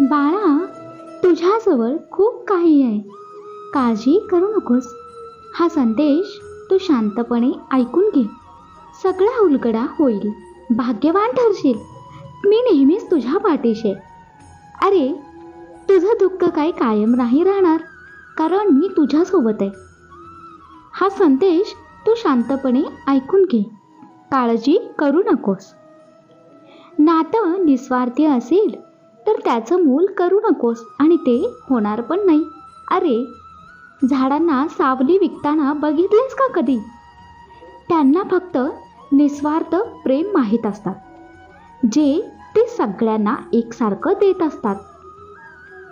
बाळा तुझ्याजवळ खूप काही आहे. काळजी करू नकोस. हा संदेश तू शांतपणे ऐकून घे. सगळा उलगडा होईल. भाग्यवान ठरशील. मी नेहमीच तुझ्या पाठीशी आहे. अरे तुझं दुःख काही कायम नाही राहणार? कारण मी तुझ्यासोबत आहे. हा संदेश तू शांतपणे ऐकून घे. काळजी करू नकोस. नातं निस्वार्थी असेल तर त्याचं मूल करू नकोस आणि ते होणार पण नाही. अरे झाडांना सावली विकताना बघितलेस का कधी? त्यांना फक्त निस्वार्थ प्रेम माहीत असतात जे ते सगळ्यांना एकसारखं देत असतात.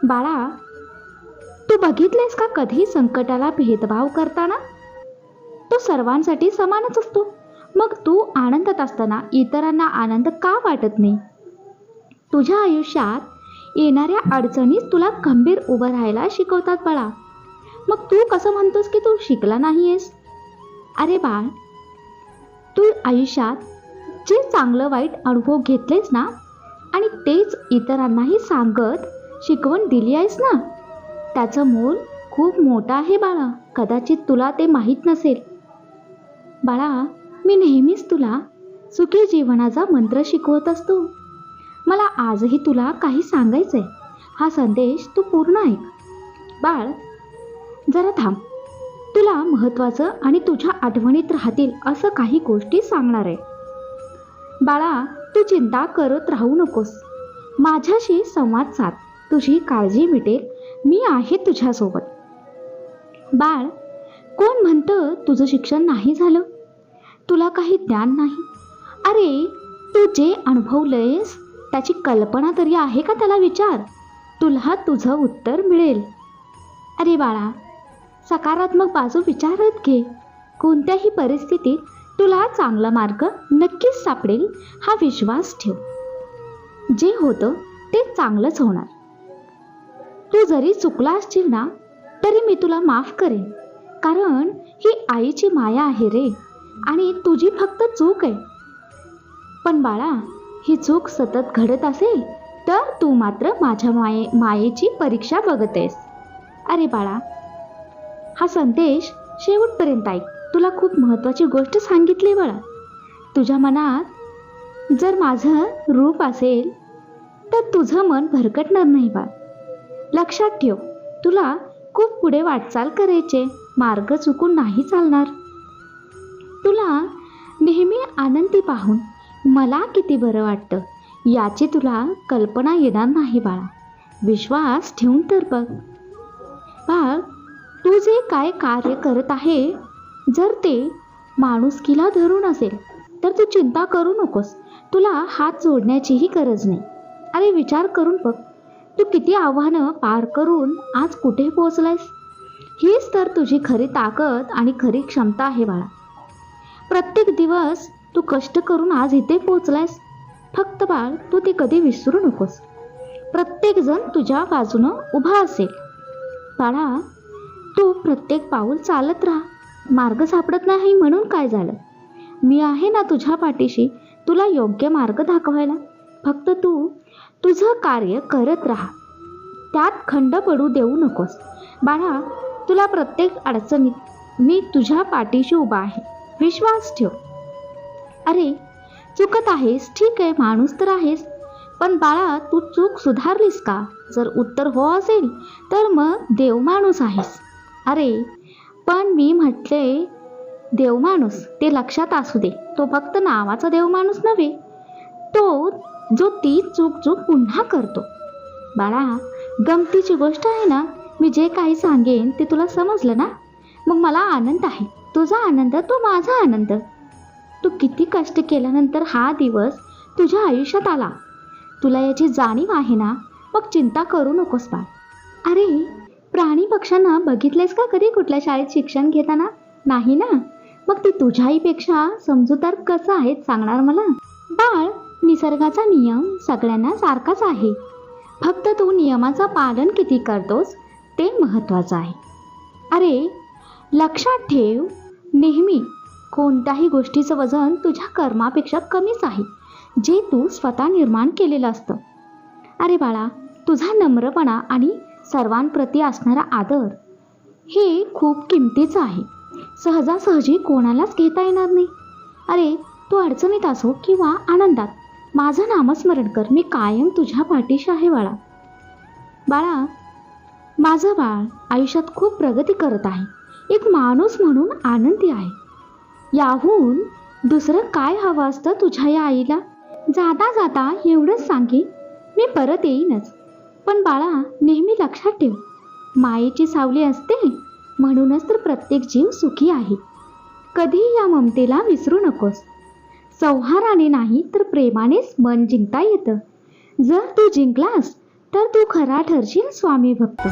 बाळा तू बघितलेस का कधी संकटाला भेदभाव करताना? तो सर्वांसाठी समानच असतो. मग तू आनंदात असताना इतरांना आनंद का वाटत नाही? तुझ्या आयुष्यात येणाऱ्या अडचणीच तुला गंभीर उभं राहायला शिकवतात बाळा. मग तू कसं म्हणतोस की तू शिकला नाही आहेस अरे बाळ तू आयुष्यात जे चांगलं वाईट अनुभव घेतलेस ना आणि तेच इतरांनाही सांगत शिकवण दिली आहेस ना? त्याचं मोल खूप मोठं आहे बाळा. कदाचित तुला ते माहीत नसेल. बाळा मी नेहमीच तुला सुखी जीवनाचा मंत्र शिकवत असतो. मला आजही तुला काही सांगायचं आहे हा संदेश तू पूर्ण ऐक. बाळ जरा थांब. तुला महत्त्वाचं आणि तुझ्या आठवणीत राहतील असं काही गोष्टी सांगणार आहे. बाळा तू चिंता करत राहू नकोस. माझ्याशी संवाद साध. तुझी काळजी मिटेल. मी आहे तुझ्यासोबत. बाळ कोण म्हणतं तुझं शिक्षण नाही झालं? तुला काही ज्ञान नाही? अरे तू जे अनुभवलंयस त्याची कल्पना तरी आहे का त्याला विचार? तुला तुझं उत्तर मिळेल. अरे बाळा सकारात्मक बाजू विचारत घे. कोणत्याही परिस्थितीत तुला चांगला मार्ग नक्कीच सापडेल हा विश्वास ठेव. जे होतं ते चांगलंच होणार. तू जरी चुकला असशील ना तरी मी तुला माफ करेन. कारण ही आईची माया आहे रे आणि तुझी फक्त चूक आहे. पण बाळा ही चूक सतत घडत असेल तर तू मात्र माझ्या माये मायेची परीक्षा बघत आहेस अरे बाळा हा संदेश शेवटपर्यंत ऐक. तुला खूप महत्त्वाची गोष्ट सांगितली बाळा. तुझ्या मनात जर माझं रूप असेल तर तुझं मन भरकटणार नाही बाळ. लक्षात ठेव तुला खूप पुढे वाटचाल करायचे मार्ग चुकून नाही चालणार. तुला नेहमी आनंदी पाहून मला किती बरं वाटतं? याची तुला कल्पना येणार नाही बाळा. विश्वास ठेवून तर बघ. बाळ तू जे काय कार्य करत आहे जर ते माणुसकीला धरून असेल तर तू चिंता करू नकोस. तुला हात जोडण्याचीही गरज नाही. अरे विचार करून बघ. तू किती आव्हानं पार करून आज कुठे पोहोचलायस? हीच तर तुझी खरी ताकद आणि खरी क्षमता आहे बाळा. प्रत्येक दिवस तू कष्ट करून आज इथे पोहोचलायस फक्त बाळ तू ते कधी विसरू नकोस. प्रत्येकजण तुझ्या बाजूनं उभा असेल. बाळा तू प्रत्येक पाऊल चालत राहा. मार्ग सापडत नाही म्हणून काय झालं? मी आहे ना तुझ्या पाठीशी. तुला योग्य मार्ग दाखवायला. फक्त तू तुझं कार्य करत राहा. त्यात खंड पडू देऊ नकोस. बाळा तुला प्रत्येक अडचणीत मी तुझ्या पाठीशी उभा आहे. विश्वास ठेव. अरे चुकत आहेस ठीक आहे माणूस तर आहेस. पण बाळा तू चूक सुधारलीस का? जर उत्तर हो असेल तर मग देव माणूस आहेस. अरे पण मी म्हटले देव माणूस ते लक्षात असू दे. तो फक्त नावाचा देव माणूस नव्हे तो जो ती चूक चूक पुन्हा करतो. बाळा गमतीची गोष्ट आहे ना? मी जे काही सांगेन ते तुला समजलं ना? मग मला आनंद आहे. तुझा आनंद तो माझा आनंद. तू किती कष्ट केल्यानंतर हा दिवस तुझ्या आयुष्यात आला? तुला याची जाणीव आहे ना? मग चिंता करू नकोस बा अरे प्राणी पक्ष्यांना बघितलेस का कधी कुठल्या शाळेत शिक्षण घेताना? नाही ना? मग ती तुझ्याहीपेक्षा समजूतदार कसं आहेत सांगणार मला? बाळ निसर्गाचा नियम सगळ्यांना सारखाच आहे. फक्त तू नियमाचं पालन किती करतोस ते महत्त्वाचं आहे. अरे लक्षात ठेव. नेहमी कोणत्याही गोष्टीचं वजन तुझ्या कर्मापेक्षा कमीच आहे जे तू स्वतः निर्माण केलेलं असतं. अरे बाळा तुझा नम्रपणा आणि सर्वांप्रती असणारा आदर हे खूप किमतीचं आहे. सहजासहजी कोणालाच घेता येणार नाही. अरे तू अडचणीत असो किंवा आनंदात माझं नामस्मरण कर मी कायम तुझ्या पाठीशी आहे बाळा. बाळा माझं बाळ आयुष्यात खूप प्रगती करत आहे. एक माणूस म्हणून आनंदी आहे. याहून दुसरं काय हवं असतं तुझ्या या आईला? जाता जाता एवढंच सांगेन. मी परत येईनच. पण बाळा नेहमी लक्षात ठेव. मायेची सावली असते म्हणूनच तर प्रत्येक जीव सुखी आहे. कधीही या ममतेला विसरू नकोस. संहाराने नाही तर प्रेमानेच मन जिंकता येतं. जर तू जिंकलास तर तू खरा ठरशील स्वामी भक्त.